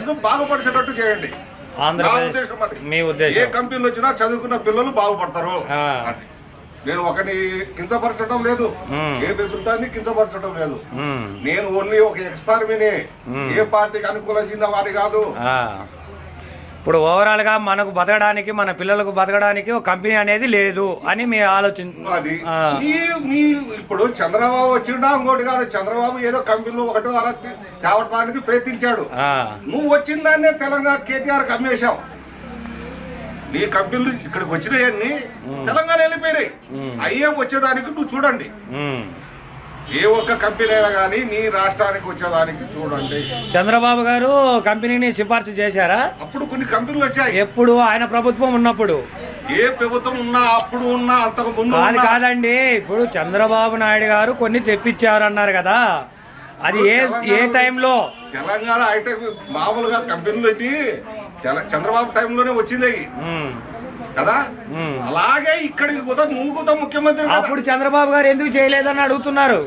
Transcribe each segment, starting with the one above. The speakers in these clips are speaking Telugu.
ఆంధ్రప్రదేశ్ను బాగుపరిచేటట్టు చేయండి ఆంధ్రప్రదేశ్ ఉద్దేశం. మీ ఏ కంపెనీలు వచ్చినా చదువుకున్న పిల్లలు బాగుపడతారు. నేను ఒకని కించపరచడం లేదు. ఏ ప్రభుత్వాన్ని కించపరచడం లేదు నేను ఓన్లీ ఒక ఎక్స్టార్మినే మ్మ్. ఏ పార్టీకి అనుకూలించిన వారి కాదు. ఇప్పుడు ఓవరాల్గా మనకు బతకడానికి మన పిల్లలకు బతకడానికి ఒక కంపెనీ అనేది లేదు అని మీ ఆలోచన అది. నీ ఇప్పుడు చంద్రబాబు వచ్చిండా ఇంకోటి కాదు చంద్రబాబు ఏదో కంపెనీలు ఒకటో అర తేవడానికి ప్రయత్నించాడు. ఆ, నువ్వు వచ్చిన దాన్నే తెలంగాణ కేటీఆర్ అమ్మేశావు నీ కంపెనీలు ఇక్కడికి వచ్చినాయన్ని తెలంగాణ వెళ్ళిపోయినాయి. అయ్యే వచ్చేదానికి నువ్వు చూడండి. ఉమ్. ఏ ఒక్క కంపెనీ అయినా కానీ నీ రాష్ట్రానికి వచ్చేదానికి చూడండి. చంద్రబాబు గారు కంపెనీని సిఫార్సు చేశారా? అప్పుడు కొన్ని కంపెనీలు వచ్చాయి. ఎప్పుడు ఆయన ప్రభుత్వం ఉన్నప్పుడు. ఏ ప్రభుత్వం ఉన్నా అప్పుడు ఉన్నా అంతకు ముందు కాదు ఉన్నా. కాదండి ఇప్పుడు చంద్రబాబు నాయుడు గారు కొన్ని తెప్పించారు అన్నారు కదా. అది ఏ ఏ టైంలో? తెలంగాణ హైటెక్ మామూలుగా కంపెనీలు తెల- చంద్రబాబు టైంలోనే వచ్చింది కదా. అలాగే ఇక్కడికి కూడా నువ్వు కూడా ముఖ్యమంత్రి. అప్పుడు చంద్రబాబు గారు ఎందుకు చేయలేదని అడుగుతున్నారు.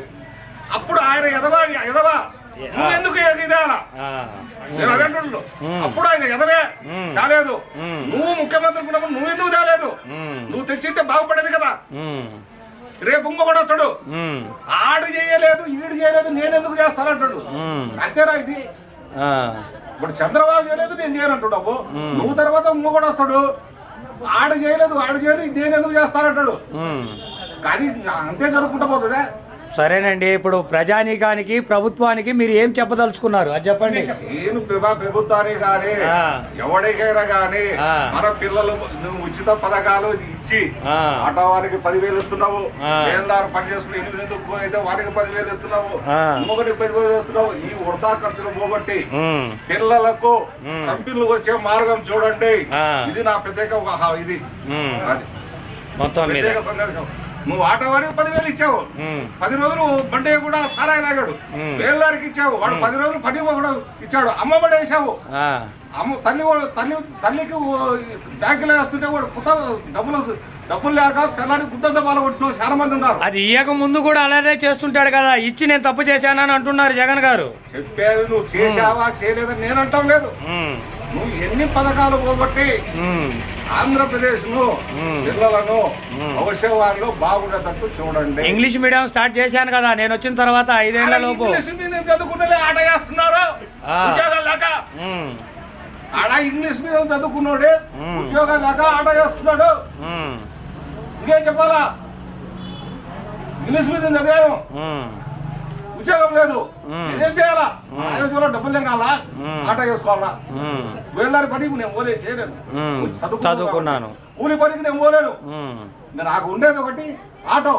అప్పుడు ఆయన ఎదవా ఎదవా నువ్వు. ఎందుకు నేను అదే అంటున్నాను. ఉమ్. అప్పుడు ఆయన ఎదవే. కాలేదు. నువ్వు ముఖ్యమంత్రి ఉన్నప్పుడు నువ్వు ఎందుకు తేలేదు నువ్వు తెచ్చింటే బాగుపడేది కదా. రేపు ఇంకొకటి వస్తాడు ఉమ్, ఆడు చేయలేదు ఈడు చేయలేదు నేను ఎందుకు చేస్తానంటాడు అంతేనా ఇది? ఇప్పుడు చంద్రబాబు చేయలేదు నేను చేయనంటున్నావు. నువ్వు తర్వాత ఇంకొకటి వస్తాడు. ఆడు చేయలేదు ఆడు చేయలేదు నేను ఎందుకు చేస్తానంటాడు. కానీ అంతే జరుపుకుంటా పోతుందా సరేనండి ఇప్పుడు ప్రజానీకానికి ప్రభుత్వానికి మీరు ఏం చెప్పదలుచుకున్నారు అది చెప్పండి నేను ప్రభా ప్రభుత్వానికి కానీ. ఎవరికైనా కానీ. మన పిల్లలు నువ్వు ఉచిత పథకాలు ఇచ్చి. ఆటో వారికి పదివేలు ఇస్తున్నావు. వేలదారు పని చేసుకుని ఎనిమిది ఎందుకు అయితే వారికి పదివేలు ఇస్తున్నావు. ఇంకొకటి పదివేలు ఇస్తున్నావు ఈ వృధా ఖర్చులు పోగొట్టి పిల్లలకు ఉమ్. కంపెనీలు వచ్చే మార్గం చూడండి. ఇది నా ప్రత్యేక ఇది మొత్తం మీద నువ్వు ఆటో వారికి పదివేలు ఇచ్చావు. పది రోజులు బండి కూడా సారాయి తాగాడు. వేలదారికి ఇచ్చావు. వాడు పది రోజులు పని కూడా ఇచ్చాడు. అమ్మబడి వేసావు. ఆ, అమ్మ తల్లి తల్లి తల్లికి బ్యాంకులో వేస్తుంటే వాడు కొత్త డబ్బులు డబ్బులు లేక తెల్లారి గుడ్డంతో పాల్గొట్టిన చాలా మంది ఉన్నారు. అది ఇయ్యక ముందు కూడా అలానే చేస్తుంటాడు కదా. ఇచ్చి నేను తప్పు చేశానని అంటున్నారు జగన్ గారు. చెప్పారు నువ్వు చేశావా చేయలేదని నేను అంటాం లేదు. నువ్వు ఎన్ని పథకాలు పోగొట్టి ఉమ్, ఆంధ్రప్రదేశ్ను మ్మ్. పిల్లలను. భవిష్యవాళ్ళు బాగుండేటట్టు చూడండి. ఇంగ్లీష్ మీడియం స్టార్ట్ చేశాను కదా నేను వచ్చిన తర్వాత ఐదేళ్ళ లోపు. ఇంగ్లీష్ మీద చదువుకున్నలే ఆట చేస్తున్నారు. ఉద్యోగాలు లేక? ఆడ ఇంగ్లీష్ మీడియం చదువుకున్నాడు. ఉద్యోగాలు లేక ఆట చేస్తున్నాడు? ఇంకేం చెప్పాలా? ఇంగ్లీష్ మీడియం చదివాను. ఉద్యోగం లేదు. నేనేం చేయాలా. ఆయన చూడ డబ్బులు తెగాలా మ్మ్. ఆట చేసుకోవాలా వేలారి పనికి నేను పోలే చేయలేను. చదువుకున్నాను. కూలి పనికి నేను పోలేను. నాకు ఉండేది ఒకటి ఆటో.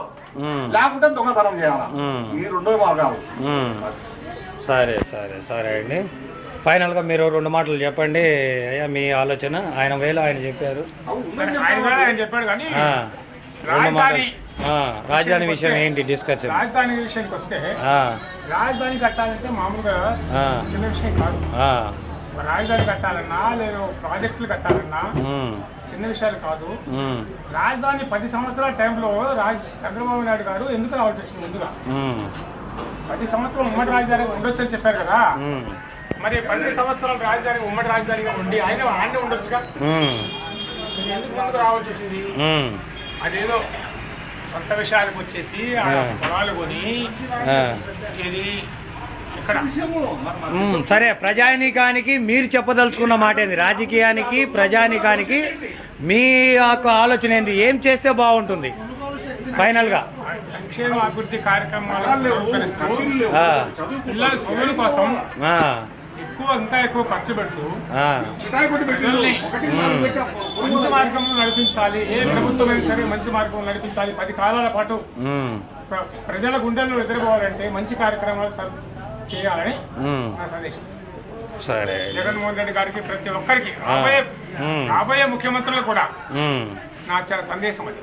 లేకుంటే దొంగతనం చేయాలా. ఈ రెండో మార్గాలు. సరే సరే సరే అండి. ఫైనల్గా మీరు రెండు మాటలు చెప్పండి. అయ్యా మీ ఆలోచన. ఆయన వేలు ఆయన చెప్పారు. ఆయన చెప్పాడు కానీ రాజధాని రాజధాని విషయం ఏంటి? డిస్కషన్ రాజధాని విషయానికి వస్తే రాజధాని కట్టాలంటే మామూలుగా చిన్న విషయం కాదు. రాజధాని కట్టాలన్నా లేదా ప్రాజెక్టులు కట్టాలన్నా చిన్న విషయాలు కాదు. రాజధాని పది సంవత్సరాల టైంలో రాజ్ చంద్రబాబు నాయుడు గారు ఎందుకు రావాల్సి వచ్చింది ముందుగా? పది సంవత్సరం ఉమ్మడి రాజధాని ఉండొచ్చు అని చెప్పారు కదా. మరి పది సంవత్సరాల రాజధాని ఉమ్మడి రాజధానిగా ఉండి ఆయన ఆడనే ఉండొచ్చుగా? ఎందుకు ముందుకు రావాల్సి వచ్చింది? అదేదో సొంత విషయాలకు వచ్చేసి. పొలాలు కొని. ఇది సరే ప్రజానీకానికి మీరు చెప్పదలుచుకున్న మాట ఏంది? రాజకీయానికి ప్రజానీకానికి మీ యొక్క ఆలోచన ఏంది? ఏం చేస్తే బాగుంటుంది? ఫైనల్గా. సంక్షేమ అభివృద్ధి కార్యక్రమాలు కోసం ఎక్కువ ఇంకా ఎక్కువ ఖర్చు పెడుతూ మంచి మార్గంలో నడిపించాలి. ఏ ప్రభుత్వం అయినా సరే మంచి మార్గంలో నడిపించాలి. పది కాలాల పాటు ప్రజల గుండెల్లో ఎదుర్కోవాలంటే మంచి కార్యక్రమాలు సర్- చేయాలని నా సందేశం. సరే. జగన్మోహన్ రెడ్డి గారికి ప్రతి ఒక్కరికి రాబోయే. రాబోయే ముఖ్యమంత్రులు కూడా. నా చాలా సందేశం అది.